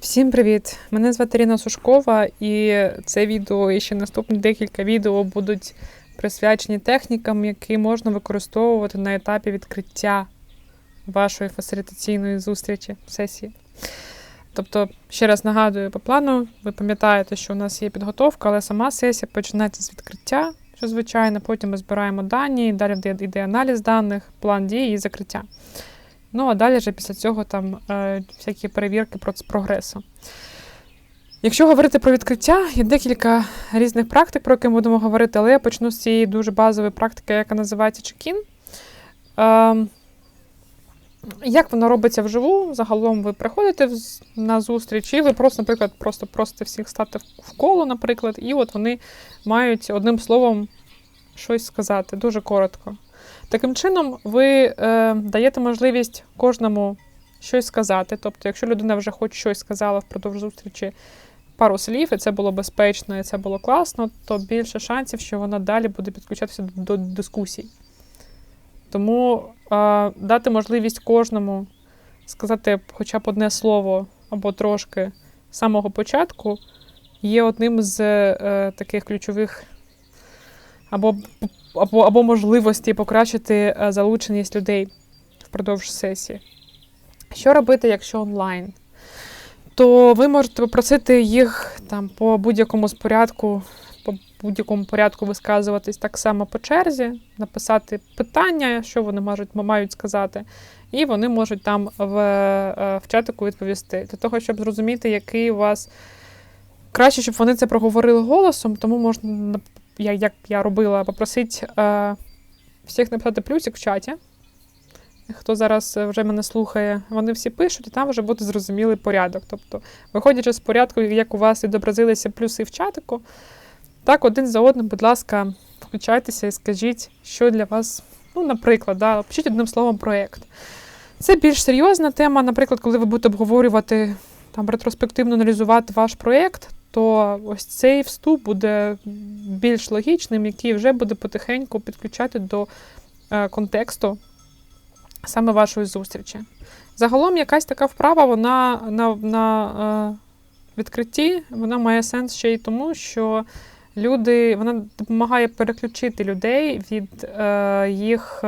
Всім привіт! Мене звати Ірина Сушкова, і це відео і ще наступні декілька відео будуть присвячені технікам, які можна використовувати на етапі відкриття вашої фасилітаційної зустрічі сесії. Тобто, ще раз нагадую по плану, ви пам'ятаєте, що у нас є підготовка, але сама сесія починається з відкриття, що звичайно, потім ми збираємо дані, далі йде- аналіз даних, план дій і закриття. Ну, а далі вже після цього там е, всякі перевірки прогресу. Якщо говорити про відкриття, є декілька різних практик, про які ми будемо говорити, але я почну з цієї дуже базової практики, яка називається чекін. Ем, як воно робиться вживу? Загалом ви приходите на зустріч, і ви просто, наприклад, просто просите всіх стати в коло, наприклад, і от вони мають одним словом щось сказати, дуже коротко. Таким чином, ви е, даєте можливість кожному щось сказати. Тобто, якщо людина вже хоч щось сказала впродовж зустрічі пару слів, і це було безпечно, і це було класно, то більше шансів, що вона далі буде підключатися до, дискусій. Тому е, дати можливість кожному сказати хоча б одне слово або трошки з самого початку є одним з е, таких ключових або або, або можливості покращити е, залученість людей впродовж сесії. Що робити, якщо онлайн? То ви можете попросити їх там по будь-якому з порядку, по будь-якому порядку висказуватись так само по черзі, написати питання, що вони можуть, мають сказати, і вони можуть там в, е, в чатику відповісти. Для того, щоб зрозуміти, який у вас краще, щоб вони це проговорили голосом, тому можна я, як я робила, попросити е, всіх написати плюсик в чаті. Хто зараз е, вже мене слухає, вони всі пишуть, і там вже буде зрозумілий порядок. Тобто, виходячи з порядку, як у вас відобразилися плюси в чатику, так один за одним, будь ласка, включайтеся і скажіть, що для вас, ну, наприклад, да, пишіть одним словом проєкт. Це більш серйозна тема, наприклад, коли ви будете обговорювати там ретроспективно аналізувати ваш проєкт, то ось цей вступ буде більш логічним, який вже буде потихеньку підключати до е, контексту саме вашої зустрічі. Загалом, якась така вправа, вона на, на е, відкритті вона має сенс ще й тому, що люди, вона допомагає переключити людей від е, їх.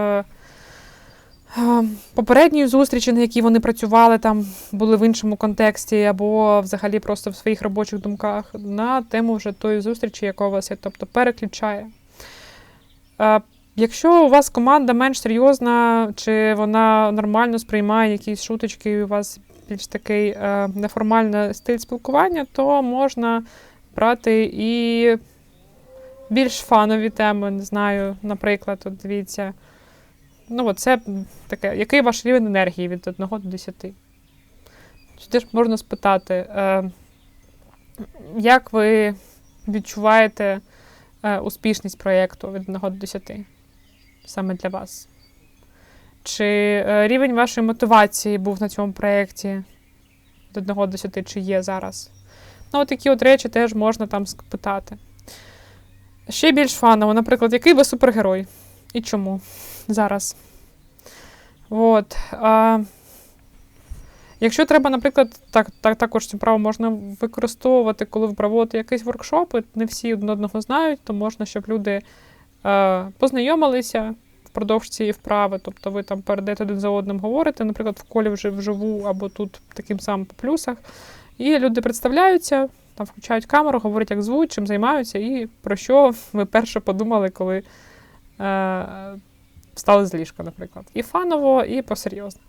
Е, е, Попередньої зустрічі, на якій вони працювали, там були в іншому контексті, або взагалі просто в своїх робочих думках, на тему вже тої зустрічі, яка у вас є, тобто переключає. Е, Якщо у вас команда менш серйозна, чи вона нормально сприймає якісь шуточки, і у вас більш такий е, неформальний стиль спілкування, то можна брати і більш фанові теми, не знаю, наприклад, от дивіться. Ну, це таке, який ваш рівень енергії від 1 до 10? Сюди ж можна спитати, е, як ви відчуваєте е, успішність проєкту від 1 до 10 саме для вас? Чи е, рівень вашої мотивації був на цьому проєкті від 1 до 10, чи є зараз? Ну, от такі от речі теж можна там спитати. Ще більш фаново, наприклад, який ви супергерой? І чому зараз? От. А, якщо треба, наприклад, так, так, також цю право можна використовувати, коли ви проводите якийсь воркшоп, і не всі один одного знають, то можна, щоб люди е, познайомилися впродовж цієї вправи. Тобто ви там передаєте один за одним говорите, наприклад, в колі вже вживу або тут таким самим по плюсах. І люди представляються, там включають камеру, говорять, як звуть, чим займаються, і про що ви перше подумали, коли встали з ліжка, наприклад. І фаново, і посерйозно.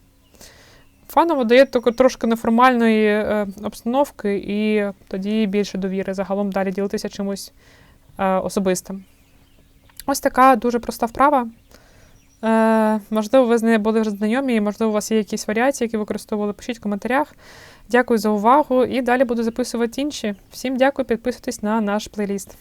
Фаново дає трошки неформальної е, обстановки, і тоді більше довіри загалом далі ділитися чимось е, особистим. Ось така дуже проста вправа. Е, можливо, ви з нею були вже знайомі, і можливо, у вас є якісь варіації, які використовували. Пишіть в коментарях. Дякую за увагу і далі буду записувати інші. Всім дякую, підписуйтесь на наш плейліст.